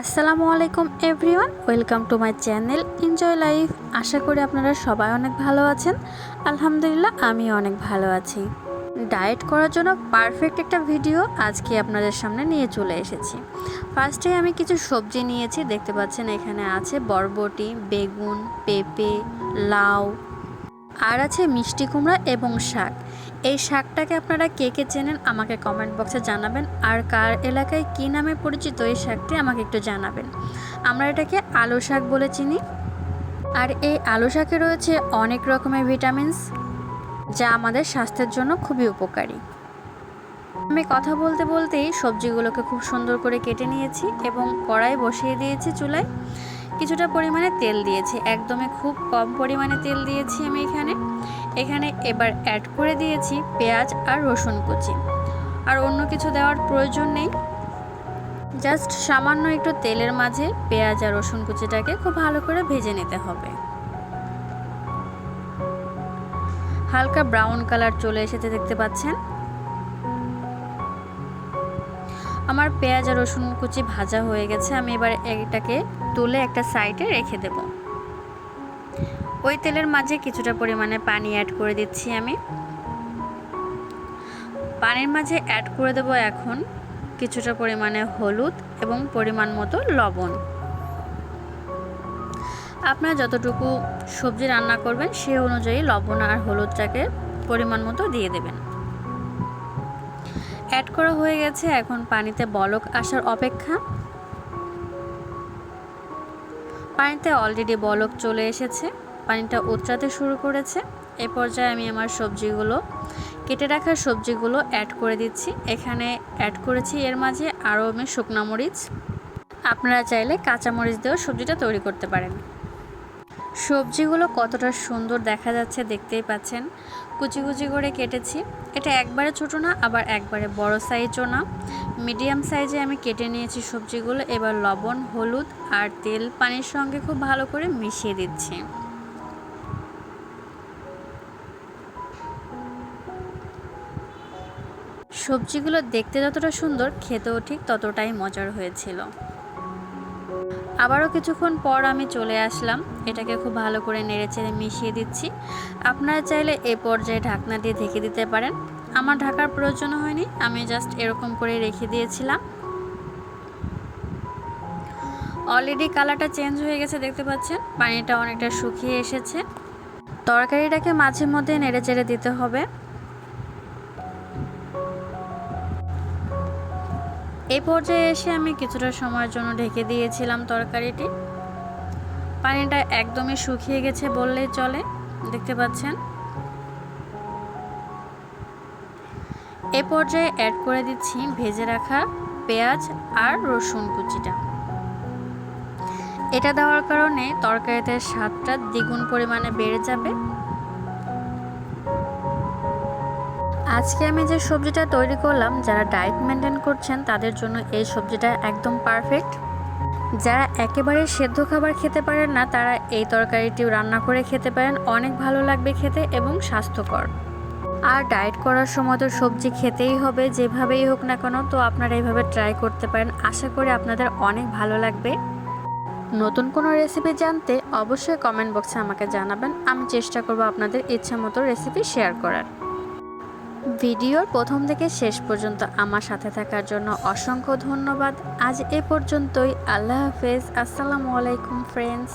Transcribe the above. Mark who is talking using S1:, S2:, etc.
S1: আসসালামু আলাইকুম everyone, welcome to my channel enjoy life. আশা করি আপনারা সবাই অনেক ভালো আছেন। আলহামদুলিল্লাহ আমি অনেক ভালো আছি। ডায়েট করার জন্য পারফেক্ট একটা ভিডিও আজকে আপনাদের সামনে নিয়ে চলে এসেছি। ফার্স্টে আমি কিছু সবজি নিয়েছি, দেখতে পাচ্ছেন এখানে আছে বরবটি, বেগুন, পেঁপে, লাউ, আর আছে মিষ্টি কুমড়া এবং শাক। এই শাকটাকে আপনারা কে কে চেনেন আমাকে কমেন্ট বক্সে জানাবেন। আর কার এলাকায় কী নামে পরিচিত এই শাকটি আমাকে একটু জানাবেন। আমরা এটাকে আলু শাক বলে চিনি। আর এই আলু শাকে রয়েছে অনেক রকমের ভিটামিনস যা আমাদের স্বাস্থ্যের জন্য খুবই উপকারী। আমি কথা বলতে বলতেই সবজিগুলোকে খুব সুন্দর করে কেটে নিয়েছি এবং কড়াই বসিয়ে দিয়েছি চুলায়। কিছুটা পরিমাণে তেল দিয়েছি, একদমই খুব কম পরিমাণে তেল দিয়েছি আমি এখানে। এখানে এবার অ্যাড করে দিয়েছি পেঁয়াজ আর রসুন কুচি। আর অন্য কিছু দেওয়ার প্রয়োজন নেই। জাস্ট সামান্য একটু তেলের মাঝে পেঁয়াজ আর রসুন কুচিটাকে খুব ভালো করে ভেজে নিতে হবে। হালকা ব্রাউন কালার চলে এসেছে, দেখতে পাচ্ছেন? আমার পেঁয়াজ আর রসুন কুচি ভাজা হয়ে গেছে, আমি এবার এটাকে তুলে একটা সাইডে রেখে দেব। ওই তেলের মাঝে কিছুটা পরিমাণে পানি অ্যাড করে দিচ্ছি আমি। পানির মাঝে অ্যাড করে দেব এখন কিছুটা পরিমাণে হলুদ এবং পরিমাণ মতো লবণ। আপনারা যতটুকু সবজি রান্না করবেন, সে অনুযায়ী লবণ আর হলুদটাকে পরিমাণ মতো দিয়ে দেবেন। অ্যাড করা হয়ে গেছে এখন পানিতে বলক আসার অপেক্ষা। পানিতে অলরেডি বলক চলে এসেছে। পানিটা উতরাতে শুরু করেছে। এ পর্যায়ে আমি আমার সবজিগুলো, কেটে রাখা সবজিগুলো অ্যাড করে দিচ্ছি। এখানে অ্যাড করেছি এর মাঝে আরও আমি শুকনা মরিচ। আপনারা চাইলে কাঁচা মরিচ দিয়েও সবজিটা তৈরি করতে পারেন। সবজিগুলো কতটা সুন্দর দেখা যাচ্ছে দেখতেই পাচ্ছেন। কুচি কুচি করে কেটেছি। এটা একবারে ছোটো না, আবার একবারে বড় সাইজও না। মিডিয়াম সাইজে আমি কেটে নিয়েছি সবজিগুলো। এবার লবণ, হলুদ আর তেল পানির সঙ্গে খুব ভালো করে মিশিয়ে দিচ্ছি। সবজিগুলো দেখতে যতটা সুন্দর, খেতেও ঠিক ততটাই মজার হয়েছিল। আবারও কিছুক্ষণ পর আমি চলে আসলাম। এটাকে খুব ভালো করে নেড়েচেড়ে মিশিয়ে দিচ্ছি। আপনারা চাইলে এ পর্যায়ে ঢাকনা দিয়ে ঢেকে দিতে পারেন। আমার ঢাকার প্রয়োজন হয়নি, আমি জাস্ট এরকম করে রেখে দিয়েছিলাম। অলরেডি কালারটা চেঞ্জ হয়ে গেছে, দেখতে পাচ্ছেন? পানিটা অনেকটা শুকিয়ে এসেছে। তরকারিটাকে মাঝে মধ্যে নেড়েচেড়ে দিতে হবে। এই পর্যায়ে এসে আমি কিছুটা সময়ের জন্য ঢেকে দিয়েছিলাম তরকারিটি। পানিটা একদমই শুকিয়ে গেছে বললেই চলে, দেখতে পাচ্ছেন? এ পর্যায়ে অ্যাড করে দিচ্ছি ভেজে রাখা পেঁয়াজ আর রসুন কুচিটা। এটা দেওয়ার কারণে তরকারিতে স্বাদটা দ্বিগুণ পরিমাণে বেড়ে যাবে। আজকে আমি যে সবজিটা তৈরি করলাম, যারা ডায়েট মেনটেন করছেন, তাদের জন্য এই সবজিটা একদম পারফেক্ট যারা একেবারে সেদ্ধ খাবার খেতে পারেন না, তারা এই তরকারিটি রান্না করে খেতে পারেন। অনেক ভালো লাগবে খেতে এবং স্বাস্থ্যকর। আর ডায়েট করার সময় তো সবজি খেতেই হবে, যেভাবেই হোক না কেন, তো আপনারা এইভাবে ট্রাই করতে পারেন। আশা করি আপনাদের অনেক ভালো লাগবে। নতুন কোনো রেসিপি জানতে অবশ্যই কমেন্ট বক্সে আমাকে জানাবেন। আমি চেষ্টা করব আপনাদের ইচ্ছা মতো রেসিপি শেয়ার করার। ভিডিওর প্রথম থেকে শেষ পর্যন্ত আমার সাথে থাকার জন্য অসংখ্য ধন্যবাদ। আজ এ পর্যন্তই। আল্লাহ হাফেজ। আসসালামু আলাইকুম ফ্রেন্ডস